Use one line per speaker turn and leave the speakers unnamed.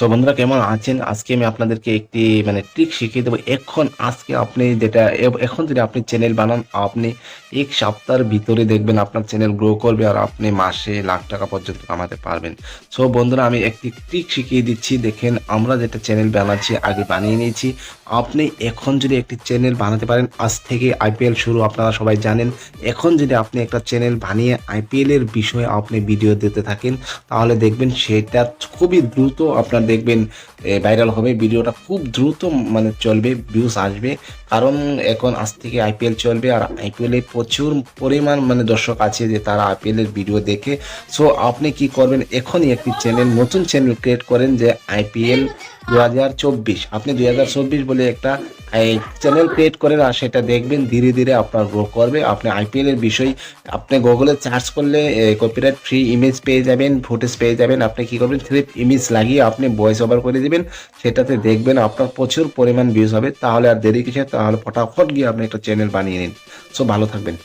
So বন্ধুরা, কেমন আছেন? আজকে আমি আপনাদেরকে একটি মানে ট্রিক শিখিয়ে দেবো। এখন, আজকে আপনি যেটা এখন যদি আপনি চ্যানেল বানান, আপনি এক সপ্তাহের ভিতরে দেখবেন আপনার চ্যানেল গ্রো করবে আর আপনি মাসে লাখ টাকা পর্যন্ত কামাতে পারবেন। সো বন্ধুরা, আমি একটি ট্রিক শিখিয়ে দিচ্ছি। দেখেন, আমরা যেটা চ্যানেল বানাচ্ছি, আগে বানিয়ে নিয়েছি। আপনি এখন যদি একটি চ্যানেল বানাতে পারেন, আজ থেকে আইপিএল শুরু, আপনারা সবাই জানেন। এখন যদি আপনি একটা চ্যানেল বানিয়ে আইপিএল এর বিষয়ে আপনি ভিডিও দিতে থাকেন, তাহলে দেখবেন সেটা খুবই দ্রুত আপনার দেখবেন ভাইরাল হবে। ভিডিওটা খুব দ্রুত মানে চলবে ভিউজ আসবে। কারণ এখন আজ থেকে আইপিএল চলবে আর আইপিএলে প্রচুর পরিমাণ মানে দর্শক আছে যে তারা আইপিএলের ভিডিও দেখে। সো আপনি কি করবেন? এখনই একটি চ্যানেল নতুন চ্যানেল ক্রিয়েট করেন যে আইপিএল দু হাজার চব্বিশ। আপনি দুই হাজার চব্বিশ বলে একটা, এই চ্যানেল ক্রিয়েট করেন আর সেটা দেখবেন, ধীরে ধীরে আপনার গ্রো করবে। আপনি আইপিএল এর বিষয়, আপনি গুগলে সার্চ করলে কপিরাইট ফ্রি ইমেজ পেয়ে যাবেন ফুটেজ পেয়ে যাবেন। আপনি কি করবেন? থ্রি ইমেজ লাগিয়ে আপনি ভয়েস ওভার করে দিবেন। সেটাতে দেখবেন আপনার প্রচুর পরিমাণ ভিউজ হবে। তাহলে আর দেরি কিসে তাহলে ফটাফট গিয়ে আপনি একটা চ্যানেল বানিয়ে নিন। সো ভালো থাকবেন।